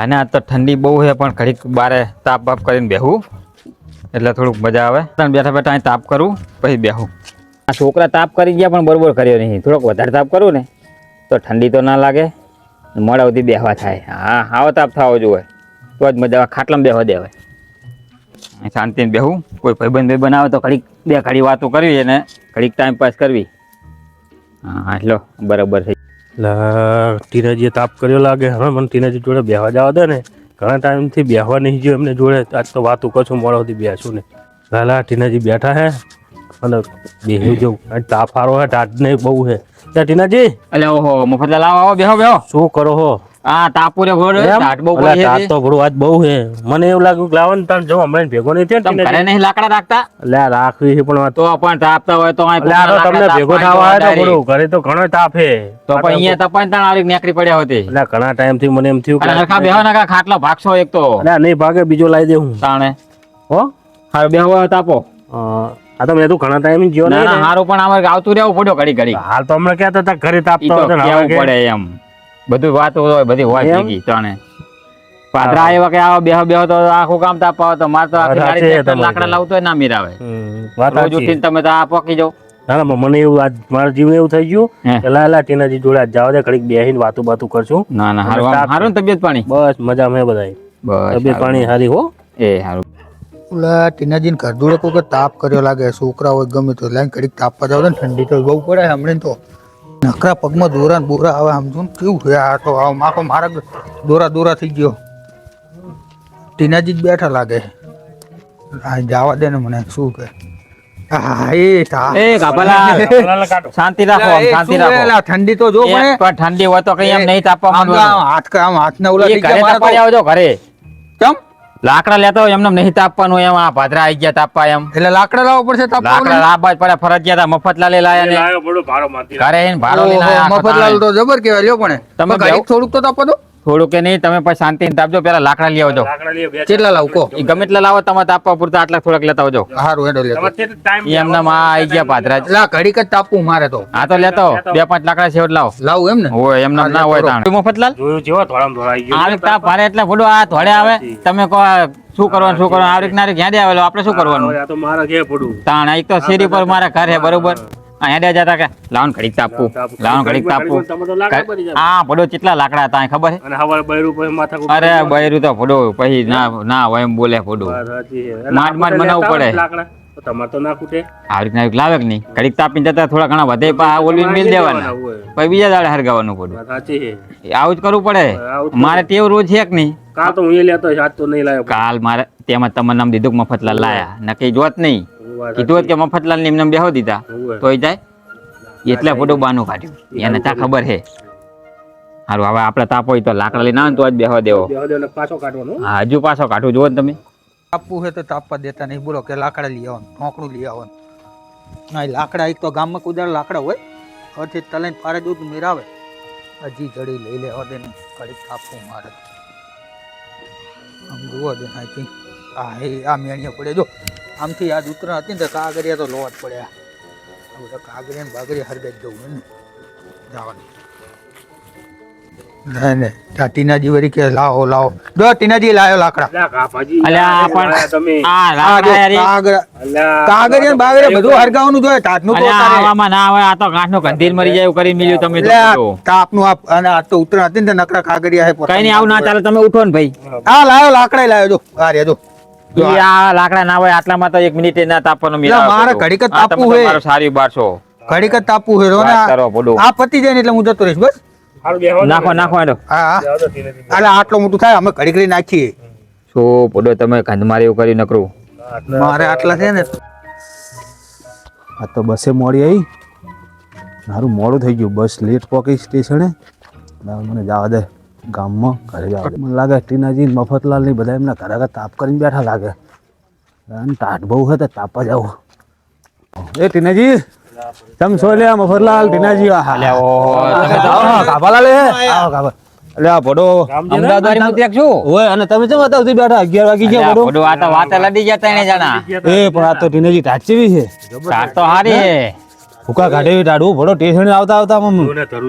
આને ના તો ઠંડી બહુ છે, પણ ઘડીક બારે તાપ બાપ કરીને બેહું. એટલે થોડુંક મજા આવે. ત્રણ બેઠા બેઠા અહીં તાપ કરું, પછી બેહું. આ છોકરા તાપ કરી ગયા, પણ બરોબર કર્યો નહીં. થોડોક વધારે તાપ કરું ને, તો ઠંડી તો ના લાગે. મોડા સુધી બેહવા થાય. હા, આવો તાપ થવો જોઈએ. તો જ મજા આવે. ખાટલામાં બેહવા દેવાય. શાંતિને બેહું. કોઈ ભાઈબંધ ભાઈ બનાવે તો ઘડીક બે ઘડી વાતો કરવી અને ઘડીક ટાઈમ પાસ કરવી. હા એટલો બરાબર છે. ટીનાજીએ તાપ કર્યો લાગે. હવે મને ટીનાજી જોડે બેહવા જવા દે ને. ઘણા ટાઈમથી બેહવા નહીં ગયો એમને જોડે. આજ તો વાતું કશું મોડા સુધી બેસું ને લાલા ટીનાજી બેઠા હે. અને બેહી જવું તાપ હારો હે ટાટ ને બહુ હે. ત્યાં ટીનાજી. એટલે ઓહો મફતલાલ આવો બેહો બેહો. શું કરો હો? આ તાપુરે ઘોડો ટાટ બહુ અલા, છે ટાટ તો ઘોડો આજ બહુ છે. મને એવું લાગ્યું કે લાવન ને જો હમણાં ભેગો નહીં થયો તમે ઘરે. નહીં લાકડા રાખતા? લે રાખવી છે પણ તો પણ તાપતા હોય તો આ તો તમને ભેગો થવા આવ્યો તો ઘોડો ઘરે તો ઘણો તાપ છે. તો પણ અહીંયા તપન તાણ આવી નેકરી પડ્યા હોતી. અલા, ઘણા ટાઈમથી મને એમ થયું કે હરખા બેહો ના ખાટલો ભાગશો એક તો. અલા, નહીં ભાગે બીજો લાવી દે હું. તાણે. હો? હા બેહો તાપો. આ તો મેં તો ઘણા ટાઈમ જીવો ના ને. હારું પણ અમારે આવતું રહેવું પડ્યો ઘડી ઘડી હાલ તો હમણાં કહેતા હતા ઘરે તાપતો ને પડે એમ. બધું વાત હોય બધી હોય? ભેગી ત્રણે. પાદરા આવ્યા કે આવો બેહો બેહો તો આખું કામ તાપવા હોય તો માર તો આખી ગાડી. લાકડા લાવતો ના મીરાવે વાત રોજ. ઉઠીને તમે તો આ પોકી જાઓ. ના ના મને એવું આજ મારા જીવન એવું થઈ ગયું એલા કે લા લા ટીનાજી જોડે આજ જવા દે ઘડીક બેહીને વાતું બાતું કરશું. ના ના હારું હારું તબિયત પાણી? બસ મજા મેં બધાય. બસ તબિયત પાણી હારી હો. એ હારું. ઓલા ટીનાજીને ઘર જોડે કોઈ તાપ કર્યો લાગે છોકરા હોય ગમે તો લાઈન ઘડીક તાપવા જાવ ને ઠંડી તો બહુ પડે હમણાં તો. નકરા પગમાં દોરા બોરા આવે ને કેવું છે આ તો આમ માખો મારા દોરા દોરા થઈ ગયો. ટીનાજી જ બેઠા લાગે. આ જવા દે ને મને શું કે? ઠંડી તો જો ઠંડી હોય તો કઈ એમ નહીં તાપવા હાથ ને. આવજો ઘરે. કેમ? લાકડા લેતા હોય એમને નહીં તાપવાનું એમ. આ ભાદરા આવી ગયા તાપવા એમ. એટલે લાકડા લાવવા પડશે તાપવા લાકડા લાવવા જ પડે. ફરજિયાત મફતલાલે લાયા ને. ઘરે ભાડો મફતલાલ તો જબર કેવાય લ્યો પણ. તમે થોડુંક તો તાપવા દો. થોડું કે નહીં તમે પછી શાંતિ આપજો પેલા લાકડા લઈ આવજો. કેટલા લાવ કો એ ગમે એટલા લાવો તમે તાપવા પૂરતા આટલા થોડાક લેતા આવજો. સારું હેડો લેતો એમના માં આવી ગયા પાદરા લા આ ઘડીક જ તાપવું મારે તો. હા તો લેતો બે પાંચ લાકડા છેવટ લાવો. લાવું એમ ને હોય એમના ના હોય તાણ. મફતલાલ જોયું જેવો થોડા આવી ગયો. આ રીત તાપ ભારે એટલે ફોડો આ થોડે આવે. તમે કહો શું કરવાનું શું કરવાનું? આ નારીક રીત આવેલો આપણે શું કરવાનું? આ તો મારા ઘેર પડું તાણ એક તો શેરી પર મારા ઘર હે બરોબર આ હેડે જતા કે લાવન ઘડીક તાપવું લાવન ઘડીક તાપવું. હા ભડો કેટલા લાકડા હતા ખબર અને હવારે બૈરું પછી માથા અરે બૈરું તો ભડો પછી ના ના હોય એમ બોલે ભડો. માંડ માંડ હોય પડે. ને તમારે તો ના ખૂટે. આવી રીતના લાવે કે નહીં? ઘડીક તાપીને જતા થોડા ઘણા વધે પા ઓલી મિલ દેવાના. પછી બીજા દાડે હરગાવાનું પડું આવું જ કરવું પડે. મારે તેવ રોજ છે કે નહીં? કાં તો હું એ લેતો આજ તો નહીં લાવ્યો. કાલ મારે તેમાં તમને નામ દીધું મફત લાયા. નક્કી જોત નહીં. કીધું હોત. કે મફતલાલ ને એમને બેહો દીધા. તોય જાય. એટલે ફોટો બાનું કાઢ્યું. એને ત્યાં ખબર હે. સારું હવે આપણે તાપ હોય તો લાકડા લઈને આવે તો જ બેહવા દેવો. પાછો કાઢવાનો હા. હજુ પાછો કાઢવું જુઓ ને તમે. તાપવું હોય તો તાપવા દેતા નહીં. બોલો કે લાકડા લઈ આવવાનું ઢોકણું લઈ આવવાનું ના. લાકડા એક તો ગામમાં કુદાર લાકડા હોય. હવેથી તલાઈને પારે દૂધ મેરાવે. હજી જડી લઈ લેવા દે કડી ઘડીક તાપવું મારે. આમ જુઓ દે આ એ આ પડે. જો આમથી આ ઉતરણ હતી ને તો કાગરિયા તો જ પડ્યા. આ બધા કાગરિયા ને બાગરિયા હરગાઈ જવું ને. જવાનું. ના ને. ટીનાજી વળી કે લાવો લાવો. જો ટીનાજી લાવ્યો લાકડા. અલ્યા પણ તમે. આ કાગરિયા બધું હરગાવાનું જોઈએ તાટનું તો આવામાં ના આવે આ તો ગાંઠનો ગંધીર મરી જાય એવું કરી મિલ્યું તમે તો તાપનું આ અને આ તો ઉતરા હતી ને તે નકરા કાગરિયા હે કઈ નહીં આવું ના ચાલે તમે ઉઠો ને ભાઈ. આ લાયો લાકડા લાયો. જો આ રે જો. આ લાકડા ના હોય આટલામાં તો એક મિનિટ ના તાપવાનો મારે. ઘડીક જ તાપવું હોય. મારો સારી બાર છો. ઘડીક જ તાપવું ને આ- પતી જાય ને એટલે હું જતો રહીશ બસ. નાખો નાખો હેડો. હા. એટલે આટલું મોટું થાય અમે ઘડીક લઈ નાખીએ. શું પડો તમે ગંધમારી એવું કરી નકરું? મારે આટલા છે ને. આ તો બસે મોડી આવી મારું મોડું થઈ ગયું. બસ લેટ પોકી સ્ટેશને. મને જવા દે. ગામમાં ઘરે આવે. મને લાગે ટીનાજી ને મફતલાલની બધા એમના ઘરે આગળ તાપ કરીને બેઠા લાગે. અને ટાટ બહુ છે તાપ જ આવો. એ ટીનાજી તમે શું લે મફતલાલ ટીનાજી આ અલ્યા ઓહો, તમે જાઓ. આવો, હે આવો કાભા એટલે આ ભડો અમદાવાદ વાળી મૂર્તિ રાખશું? ઓય અને તમે ચમ હતા સુધી બેઠા? અગિયાર વાગી ગયા અલ્યા ભડો. આ તો વાત લડી ગયા ત્રણે જણા. એ પણ આ તો ટીનાજી ટાટ છે. તાટ તો હારી છે. ભૂકા કાઢે ટાડું ભડો ટેશન આવતા આવતા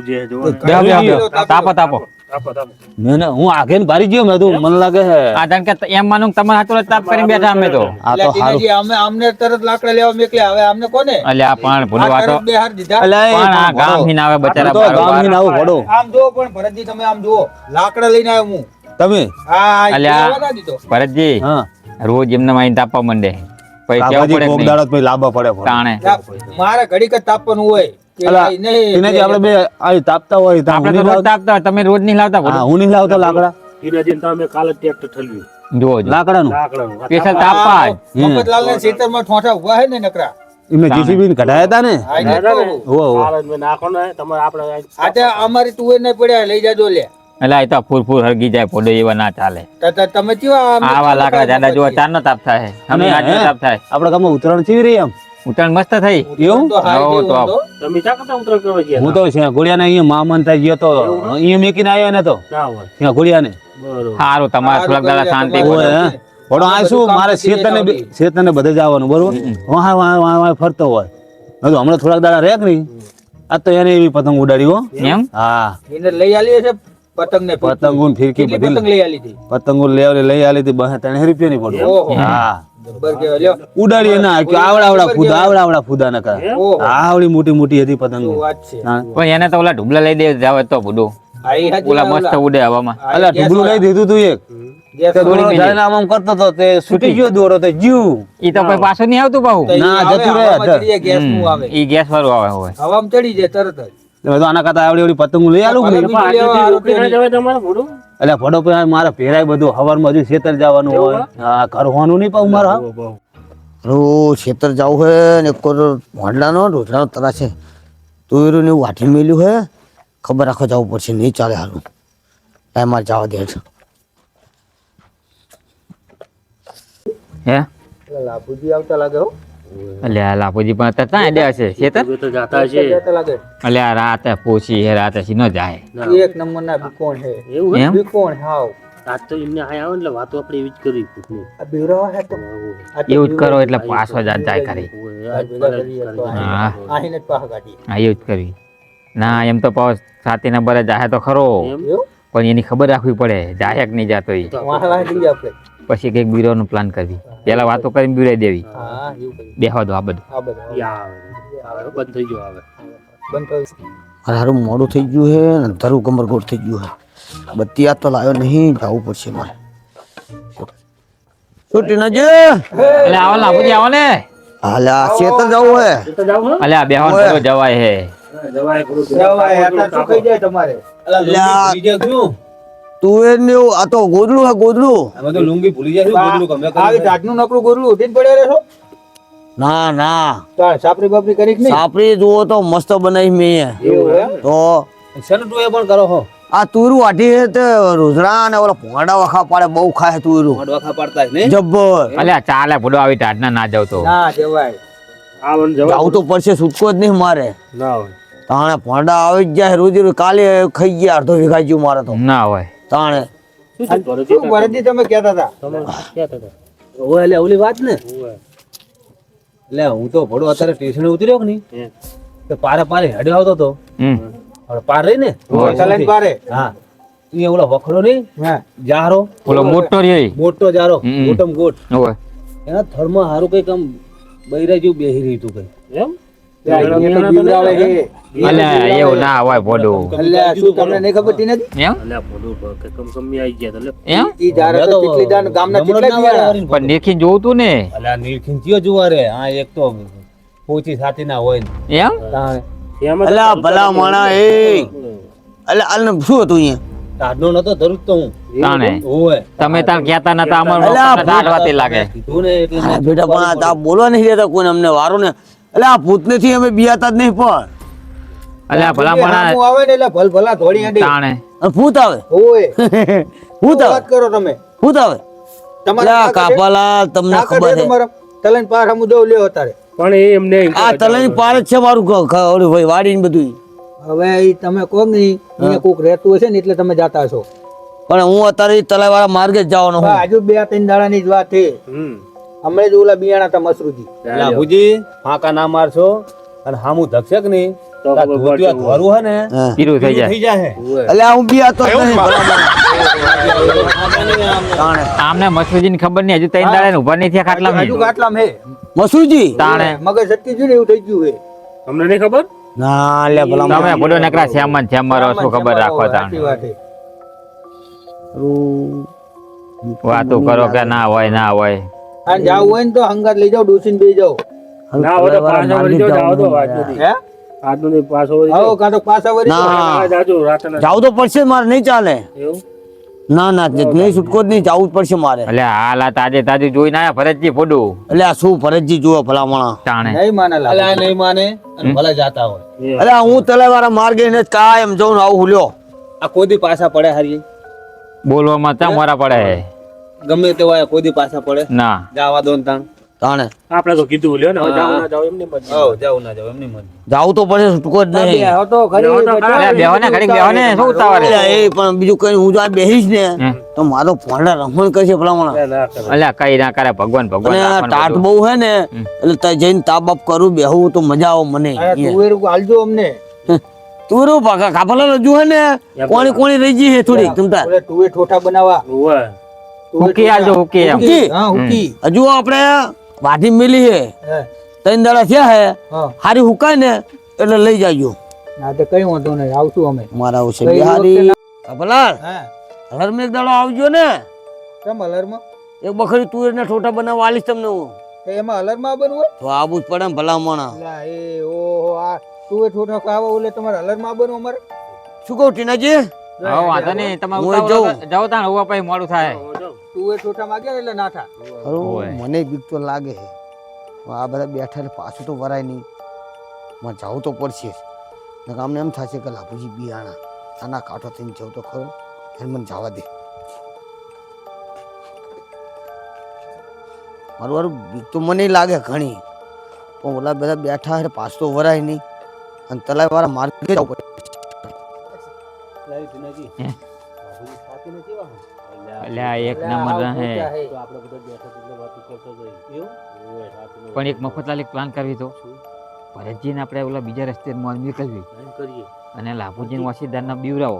છે, બેહો તાપો તાપો આપો આપો. હું આગે ને ભારી ગયો મેં તો મને લાગે હે. આ જાણ કે એમ માનું કે હાથો તાપ કરીને બેઠા અમે તો. આ તો સારું અમે અમને તરત લાકડા લેવા મોકલ્યા હવે અમને કોને? અલ્યા પણ ભૂલો આ વાતો. તરત બે હાર દીધા. અલ્યા એ પણ આ ગામથી આવે બચારા તો ગામ બારોબાર. થી આવું આમ જુઓ પણ ભરતજી તમે આમ જુઓ. લાકડા લઈને આવ્યો હું. તમે? હા અલ્યા. લેવા ના દીધો. ભરતજી રોજ એમને માઈને તાપવા માંડે. પછી કેવું પડે કે કોક નહીં? દાડો પછી લાંબા પડે તાણે. મારે ઘડીક જ તાપવાનું હોય. કે અલા, ભાઈ નહીં, આપણે બે આ તાપતા હોય આપણે તો રોજ તાપતા હોય, તમે રોજ નહીં લાવતા હા હું નહીં લાવતો લાકડા. ટીનાજી ને તમે કાલે ટ્રેક્ટર ઠલવ્યું. જુઓ જુઓ. લાકડાનું? લાકડાનું. આ તાપવા જ. ખેતરમાં ઠોઠા ઊભા છે ને નકરા. એમને જીસીબી ને કઢાયા હતા ને? હા, એટલે દાદા ને, કહું. ઓ ઓ કાલે મેં નાખો ને તમારે આપણે આજે અમારી તુવેર નહીં પડ્યા લઈ જાજો લે. એટલે આ તો ફૂર ફૂર હરગી જાય પોડો એવા ના ચાલે. તમે કેવા આવા લાકડા જાડા જોવા ચાર નો તાપ થાય અમે અને, આજ તાપ થાય આપણા ગામમાં ઉત્તરાયણ ચીવી રહી એમ ઉત્તરાયણ મસ્ત થઈ. એવું? તો. તમે ચા કરતા ઉતર કરવા ગયા હું તો છે ગુડિયાને અહીંયા મામન થઈ ગયો તો અહીંયા મેકીને આવ્યો ને તો. ના ત્યાં બરોબર. સારું તમારે થોડાક દાડા શાંતિ તમારે ઓય, પડે. હે. પણ આ શું મારે બી- શેતરને બધે જવાનું બરોબર? વાહ વાહ વાહ વાહ ફરતો હોય. તો હમણાં થોડાક દાડા રેક નહીં. આ તો એને એવી પતંગ ઉડાડી હો. એમ? હા. એને લઈ આલી છે પતંગ ને પતંગો ને ફિરકી બધી પતંગ લઈ આલી હતી? પતંગો લેવલે લઈ આલી હતી બહે ત્રણ રૂપિયા ની પડે હા. જબ્બર કહેવાય, લ્યો. ઉડાડી ના આવડા આવડા ફૂદા આવડા આવડા ફૂદા ના કરે આવડી મોટી મોટી હતી પતંગો. પણ એને તો ઓલા ઢુબલા લઈ દે જાવે તો હાજી ઓલા મસ્ત ઉડે હવામાં. અલા ગેસ લઈ દીધું તું એક. ગેસ તે વાળો. દોરો જાય આમ આમ કરતો તો તે છૂટી ગયો દોરો તે જીવ. ઈ તો પછી પાછું નહીં આવતું બહુ ના, જતું રહે, આવે. ઈ ગેસ વાળું આવે હવે. હવામાં ચડી જાય તરત જ. હવે તો આના કરતા આવડી આવડી પતંગ લઈ આલું એટલે ફોટો મારે પહેરાય બધું હવારમાં હજુ ખેતર જવાનું હોય. હા? કરવાનું નહીં પાછું મારે. રો ખેતર જવું હે ને એક ભોંડલાનો ઢોકળાનો તરા છે. તુવેરું ને એવું વાટી મેલ્યું હે. ખબર રાખો જવું પડશે નહીં ચાલે હારું. ટાઈમ મારે જવા દે છે. હે? લાભુજી આવતા લાગે હો. આ લાપુજી પણ અત્યારે ક્યાં અડ્યા છે ખેતર તો જાતા છે આ રાતે પોછી હે રાતે સી ન જાય. એક નંબર ના બીકોણ હે. એવું હે? બીકોણ હાવ. આજ તો એમને આયા આવે એટલે વાતો આપણે એવી જ કરી આ બીવરાવા હે તો. આ એવું જ કરો એટલે પાછો જ જાય કરી કરી. હા. આહીને પાહ પાછા હા એવું જ કરવી ના એમ તો પાવ સાતીના નંબરે જાહે તો ખરો. પણ એની ખબર રાખવી પડે જાહે કે નહીં જાતો એ વાહ વાહ લઈએ આપણે. પછી કંઈક બીરોનો પ્લાન કરવી પેલા વાતો કરીને બીરાઈ દેવી. હા એવું કરીએ બેહવા દો આ બધું. આ બધા થઈ ગયું કરી મારે હારું મોડું થઈ ગયું છે ને ધરું કમરગોટ થઈ ગયું છે બત્તી આ તો લાવ્યો નહીં જવું પડશે મારે. છૂટી ન જે. એટલે આવો લાપુજી આવો ને. હાલે આ ખેતર જવું હે. એ તો અલે આ બેહવા જવાય હે. જવાય જવાય, શું ખાઈ જાય તમારે? લ્યા, તુવેર આ તો ગોદડું હે ગોદડું. આવી જાતનું નકરું ગોરલું ઉઠીને પડ્યા રહેશો? ના ના. સાપરી બાપરી કરી નહીં? સાપરી જુઓ તો મસ્ત બનાવી મેં. તો આ તુરું હે તે રોજડા ને ઓલા પોંડા વખા પાડે બહુ ખાય તુરું જબ્બર. અલ્યા ચાલે ભૂડો આવી ટાટના ના જાવ તો. ના જવાય. આવે જવાય. આવું તો પડશે છૂટકો જ નહીં મારે. ના હોય. તાણે પોંડા આવી જ જાય રોજ રોજ કાલે ખાઈ ગયા અડધો વીઘા ગયું મારે તો. ના હોય. તાણે. શું ભરતજી તમે કહેતા હતા? તમે ક્યાં હતા? ઓય એટલે ઓલી વાત ને? એટલે હું તો ભડો અત્યારે સ્ટેશન ઉતર્યો કે નહીં? તો પારે પારે હેડ્યો આવતો તો. હવે પાર રહી ને? ચલાઈ પારે હા. અહીંયા ઓલો વખડો નહીં? હા. જારો ઓલો મોટો રે મોટો જારો મોટમ ગોટ. એના થર્મ હારું કંઈક આમ બૈરા જેવું બેહી રહ્યું તું કઈ. એમ? એવું ના હોય ભોડું. શું તમને નહીં ખબર તી નથી એમ? અલ્યા ભોળું ભ- કે કમ કમી આઈ ગયા એમ? ઈ કેટલી દાન ગામના પણ દેખી જોવું તું ને. અલ્યા નીલખીન ચિયો જોવા રે હા એક તો પોચી સાથી ના હોય એમ? તાણે. એમાં તો અલા ભલા માણા એ. અલે આને શું હતું અહીંયા? ટાઢનો નતો ધરું તો હું. તાણે. ઓય તમે તાર કહેતા નતા અમાર અલા, લાગે. કીધું ને એટલે બેટા પણ તા બોલવા નહીં દેતા કોઈને અમને વારો ને એટલે આ ભૂત નથી અમે બિયાતા જ નહીં પણ. એટલે આ ભલા હામું આવે ને એટલે ભલ ભલા ધોળી હાંડી. તાણે. ભૂત આવે. ઓય. ભૂત આવે. વાત કરો તમે? ભૂત આવે. તમારે કાપાલાલ તમને ખબર છે? તમારા? તલન પાર હમું દઉં લ્યો અત્યારે. પણ એ એમને એમ આ તલન પાર જ છે મારું ઓલું ભાઈ વાડી ને બધું હવે તમે કહો નહીં. અહીંયા કોક રહેતું હશે ને એટલે તમે જાતા છો પણ હું અત્યારે તલાઈ વાળા માર્ગે જ જવાનો પણ હું. હજુ બે ત્રણ દાડાની જ વાત છે. હમણાં જ ઓલા બિયાણા તા મસરૂજી. લાભુજી ફાંકા ના મારશો અને હામું ધક્ષક કે નહીં ખબર ને હા. પીરું થઈ જાય. થઈ જાય અલ્યા હું બી આતો જ નહીં ભલામણ. તાણે. આમને મસુજીને ખબર નહીં હજુ ત્રણ દાડે ઊભા નહીં થયા ખાટલામાં. હજુ ગાટલામ હે. મસુજી? તાણે. મગજ ને એવું થઈ ગયું હે. તમને નહીં ખબર? ના લે ભલામણ તમે બોલો નકરા શ્યામન રહો શું ખબર રાખો તાણ. વાતો કરો કે ના હોય ના હોય. અને જાવ હોય ને તો હંગાત લઈ જાવ ડોસીને બે જાવ ના હોય તો પાછા વળી જાવ જાવ તો આજ નથી. હે? આજનો નહીં, પાછો વળી આવો કાં તો પાછા વળી ના જાજો, રાતના. જાવ તો પડશે મારે નહીં ચાલે. એવું? ના ના નહીં છૂટકો જ નહીં. જવું જ પડશે મારે. એટલે હાલ આ તાજે તાજું જોઈને આયા ભરતજી ફોડું. એટલે આ શું ફરજજી જુઓ ભલામણા? તાણે નહીં માને લાગે. નહીં માને અને ભલે જાતા હોય. અરે હું તલેવાળા માર્ગે ને કાયમ જઉં આવું હુલ્યો. આ કોદી પાછા પડે હારી? બોલવામાં ત્યાં મારા પડે ગમે તે હોય કોદી પાછા પડે. ના. જાવા દો ને તાણ. તાણે? આપણે તો કીધું લ્યો ને જાવ ના જાવ એમની મરજી. હવ જાવ ના જાવ એમની મરજી. જાવ તો પડે ટૂંકો જ નહીં. બેહો તો ખરી. બેહો ને ઘડીક બેહો ને શું ઉતાવળ? એ પણ બીજું કઈ હું જો આ બેહીશ ને તો મારો ભોંડા રમણ કરશે ભલામણા. અલ્યા કઈ ના કરે ભગવાન ભગવાન બધું. બહુ હે ને એટલે ત્યાં જઈને તાપ બાપ કરું બેહું તો મજા આવે મને. તુવેર આલજો અમને. તું રો પાકા કાપલા રજુ હે ને? કોણી કોણી રહી ગઈ હે થોડી તમતા તુવેર ઠોઠા બનાવવા હોવે. તુવેર હુકી આલજો હુકી એમ? હા હુકી. હજુ આપણે વાઢી મિલી હે. ત્રણ દાડા થયા હે. હારી હુકાય ને એટલે લઈ જાજો. ના તો કઈ વાંધો નહીં. આવશું અમે. મારા આવશે. બિહારી. કપલાલ હા હલરમાં એક દાડો આવજો ને. કેમ અલરમાં એક બખરી તુવેર ના ઠોટા બનાવવા આલીશ તમને હું. તો એમાં અલરમાં બનવું હોય? તો આવું જ પડે ને ભલામણા અલા, એ ઓહો આ તુવેર ઠોઠા ખાવા ઓલે તમારે અલરમાં બનવું અમારે? શું કહું ટીનાજી? હા વાંધો નહીં. વગર જાઓ તાણ હોવા પછી મોડું થાય. તુવેર ઠોઠા માંગ્યા એટલે નાઠા થા. મને બીક તો લાગે છે. આ બધા બેઠા એટલે પાછું તો વરાય નહીં. માં જવું તો પડશે ને અમને એમ થશે કે લાભુજી બિયાણા આના કાંઠો થઈને જવું તો ખરો. એને મને જવા દે. મારું મારું બીક તો મને લાગે ઘણી. પણ ઓલા બધા બેઠા એટલે પાછું તો વરાય નહીં. અને તલાય વાળા માર્ગે જવું પડે અલ્યા એક નંબર હે. તો આપણે બધા બેઠા એટલે. હોવે, રાતનું. પણ એક મફતલાલ એક પ્લાન કરવી તો. ભરતજીને આપણે ઓલા બીજા રસ્તે મોલ નીકળવી અને લાભુજીને વાસીદારના બીવરાવો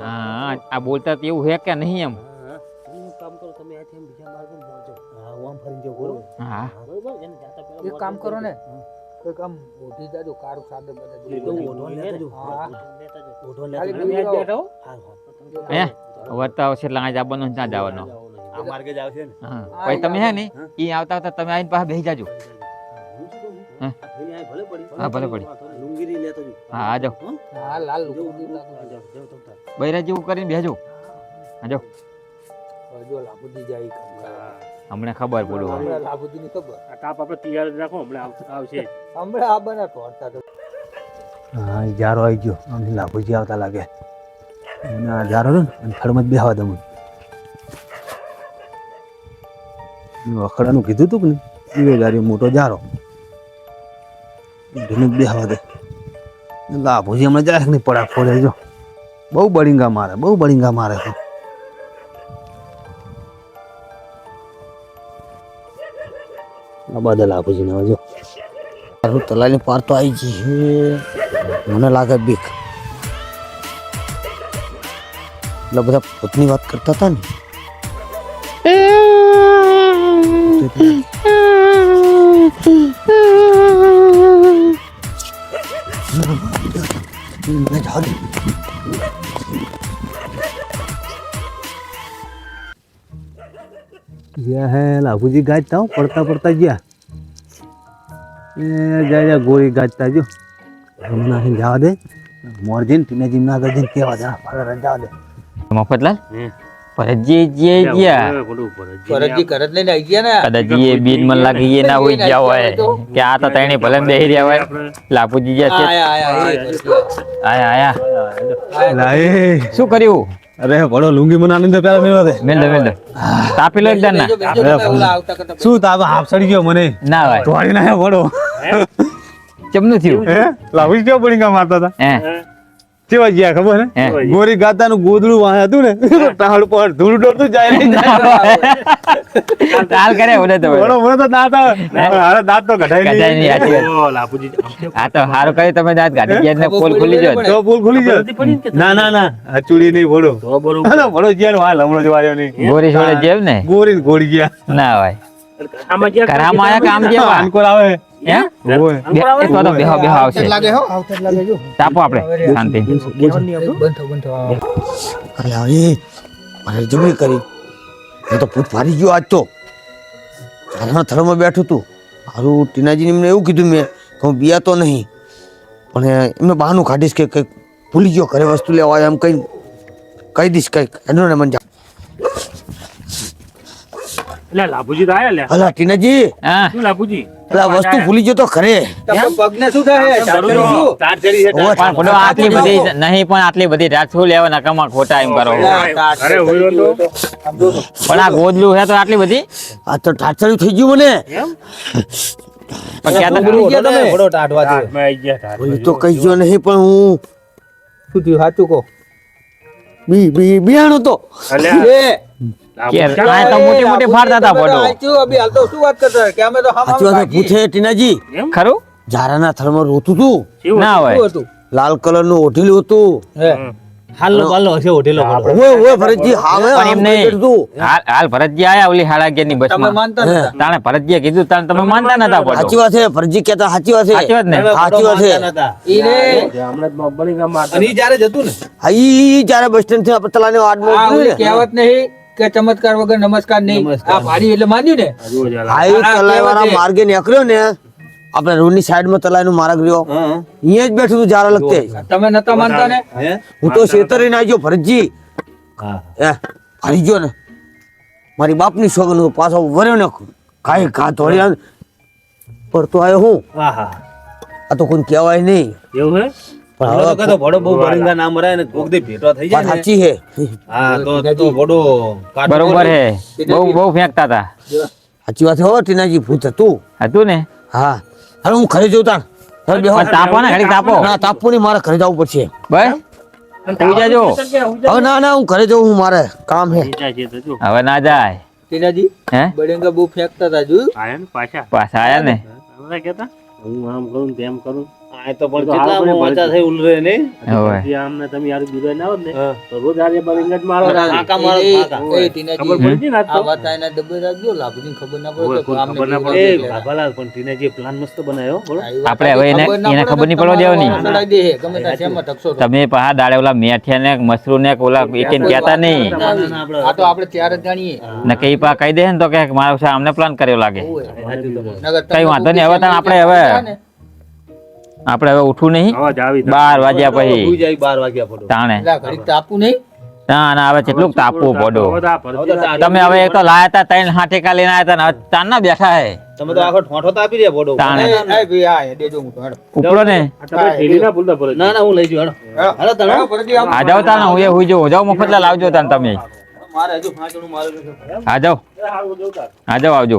આ આ બોલતા તો એવું હે કે નહીં એમ? હા, હા. તમે એક કામ કરો તમે આથી બીજા માર્ગે પહોંચો હા આમ ફરીને જાઉં બરોબર? હા. બરોબર એને જાતા પહેલા એક કામ કરો ને. ઓઢી જાજો કારું સાદર બધા ઓઢો હા. ઓઢો. બેઠો હો? અહીંયા વર્તાવ છે એટલે અહીંયા જવાનું જવાનો આ માર્ગે જ આવશે ને હા પછી તમે હે ને એ આવતા આવતા તમે આવીને પાસે બેસી જાજો હું. આ આ ભલે પડી. હા, ભલે પડી. લુંગી લેતા જાઉં. હા આ જાઓ હા લાલ લોકો જેવું લાગે. બૈરા કરીને બેસજો હા જાઓ જો લાભુજી જાય કામ કરે. હમણાં ખબર પડ્યું હમણાં લાભુજી ની ખબર. આ તાપ આપણે તૈયાર જ રાખો હમણાં આવશે. હમણાં આ બને પડતા તો હા જારો આવી ગયો. આમ લાભુજી આવતા લાગે. આ જારો ને અને થડમાં જ બેહવા દઉં. વખડાનું કીધું તું કે નહીં? એ મોટો જારો. જ બેહવા દે. લાભુજી હમણાં જાય નહીં? પડા ફોડે જો. બહુ બળીંગા મારે બહુ બળીંગા મારે તો. આ બધા લાભુજીને હવે જો. તારું તલાની પાર તો આવી ગઈ છે. મને લાગે બીક. એટલે બધા પોતની વાત કરતા હતા ને? ગયા ગાજતા હો, પડતા પડતા ગયા. એ જાય જાય ગોળી ગાજતા જો. હમણાં અહીં જવા દે. મોરજીન ટીનેજી ના ગજીન કેવા જા ફરર જવા દે. મફતલાલ? ફરજી જે ગયા. ફરજી કરત લઈને આવી ગયા ને? કદાચ એ બીન મન લાગી એ ના હોય ગયા હોય. કે આ તો તણે ભલે બેહી રહ્યા હોય. લાપુજી જે છે. આયા આયા આયા આયા શું કર્યું? અરે પડો લુંગી મને આનંદ પેલા મેળવા દે. મેલ દે મેલ દે તાપી લો એકદમ ના શું તાપ? હાફ સડી ગયો મને. ના ભાઈ. તોડી ના ભડો ચમનું થયું? લાવી ગયો પડી પડી મારતા હતા? હે? કેવા ગયા ખબર ને ગોરી ગાતા નું ગોદડું વાહ હતું ને. ટાળ પર ધૂળ ડોળતું જાય નહીં હાલ કરે ઓલે તો ઓલો બરો તો દાંત હારે દાંત તો કઢાઈ નહીં. ઓ, લાભુજી, આ તો હારો કર્યું તમે દાંત કાઢી. ગયા ને પોલ ખુલી ગયો. તો પોલ ખુલી ને જાય ના ના ના. આ ચૂડી નહીં ભોળો તો બરોબર. હાલો ભોળો ગયા હાલ હમણાં જવાયો નહીં. ગોરી છોડે જેમ ને? ગોરી ગોળી ગયા. ના ભાઈ આમાં જ્યાં કરામાં આયા કામ જેવા આનકોર આવે. હે? ઓય. બે- એક વાર તો બેહો બેહો આવશે. લાગે હો. આવતર લાગે જો. તાપો આપણે શાંતિ. બંધ થો બંધ થો અરે હવે મારે જમી કરી. હું તો ભૂત ફારી ગયો આજ તો. ચાલના થળમાં બેઠું તું. મારું ટીનાજીને એમને એવું કીધું મેં કે હું બિયાતો નહીં. પણ એમને બહાનું કાઢીશ કે કંઈક ભૂલી ગયો ઘરે વસ્તુ લેવા એમ કઈ કહી દઈશ કંઈક. એનો ને મને એટલે લાભુજી તો આયા લે. હલા ટીનાજી. હા. શું લાભુજી? વસ્તુ ભૂલી ગયો તો પગને શું થાય? ઓવે, પણ પેલો આટલી બધી નહીં પણ આટલી બધી રાત શું લેવા નકામા ખોટા એમ કરો. અરે હોયો તો. પણ આ ગોદલું હે તો આટલી બધી? આ તો ટાચર્યું થઈ ગયું મને? તો ભૂલી ગયા નહીં પણ હું શું થયું? સાચું કહો. બી બી બિયાણું અલ્યા, તો મોટી મોટી ફાડતા હતા ફોટો શું વાત કરતા કે અમે તો સાચી પૂછે ટીનાજી. ખરું? ઝારાના થળમાં રોતું તું. ના હોય. લાલ કલરનું ઓઢેલું હતું. ઓય ઓય ભરતજી હાવે. હાલ હાલ ભરતજી આયા ઓલી સાડા અગિયાર બસ તમે માનતા નતા. તાણે કીધું તાણે તમે માનતા નતા સાચી વાત છે ભરતજી કહેતા સાચી વાત સાચી વાત ને? સાચી વાત છે. ઈને હમણાં જ બલિંગામાં હતા. અને ઈ જ્યારે જતું ને? હા, ઈ જયારે બસ સ્ટેન્ડથી આપણે તલાને આડમાં કહેવત નહીં કે ચમત્કાર વગર નમસ્કાર નહીં. આ ભારી એટલે માન્યું ને? જુઓ જરા. હા, ઈ આ તલાઈ વાળા માર્ગે નીકળ્યો ને આપણે રોડની સાઈડમાં તલાઈ નું માર્ગ રહ્યો અહીંયા જ બેઠું તું જારા લગતે. તમે નતા માનતા ને? હું? તો શેતરીને આવી. ગયો ભરતજી એ હારી ગયો ને. મારી બાપની સોગન પાછો વર્યો ને કાંઈ ઘા ધોળ્યા પડતો આવ્યો હું. આ તો કોઈ કહેવાય નહીં. એવું હે? પણ હવે વાત સાચી છે. બરોબર હે બહુ બહુ ફેંકતા હતા. સાચી વાત હો ટીનાજી ભૂત હતું. હતું ને? હા. હવે હું ઘરે જઉં તાણ હવે બેહો. પણ તાપો ને ઘડીક તાપો. ના તાપવું નહીં મારે ઘરે જવું પડશે. બસ? હવે ના ના હું ઘરે જઉં હું મારે કામ હે. હવે ના જાય. ટીનાજી હે? બડેંગા બહુ ફેંકતા હતા જોયું? આયા ને પાછા? પાછા આયા ને? કેતા? હું આમ કરું તેમ કરું. તો પણ કેટલા મોચા થઈ ઉલરે ને? હવે આમને તમે યાર બીજા ના હોત ને તો રોજ આજે બલિંગા મારો કાકા મારો કાકા. એ ખબર પડી ને આ વાત આના ડબ્બે રાખજો લાભજીને ખબર ના પડે તો આમને ખબર ના પડે. બાબાલાલ પણ ટીને પ્લાન મસ્ત બનાવ્યો બોલો આપણે હવે એને- ખબર ના એને ખબર નહીં પડવા દેવાની. ગમે ત્યાં શેમાં ટકશો તમે પહા દાડે ઓલા મેઠિયા ને મશરૂમ ને ઓલા એકેન કહેતા નહીં. આ તો આપણે ત્યારે જ જાણીએ. ને કઈ પા કહી દે ને તો કે મારા અમને પ્લાન કર્યો લાગે. કઈ વાંધો નહીં. હવે આપડે આપણે હવે આપણે હવે ઉઠવું નહીં. બાર વાગ્યા પછી. બાર વાગ્યા તાણે. તાપવું નહીં. ના ના હવે કેટલું તાપવું પડો તમે હવે એક તો લાયા હતા ત્રણ હાથે લઈને આવ્યા હતા ને તાન ના બેઠા હે. તમે તો આખો ઠોઠો તો રહ્યા બોડો તાણે. એ, એ ભાઈ આ એ દેજો હું તો ઉપડો ને. ઠેલી ના ભૂલતા પડે ના ના હું લઈ જઉં હેડો. હેડો. હેડો તને હેડો, ફરીથી આમ. આ જાઓ તાને હું એ હુઈ જાઉં. જાઓ મફતલા લાવજો તાન તમે. મારે હજુ પાંચ મારે આ જાઓ. આ જાઓ આવજો.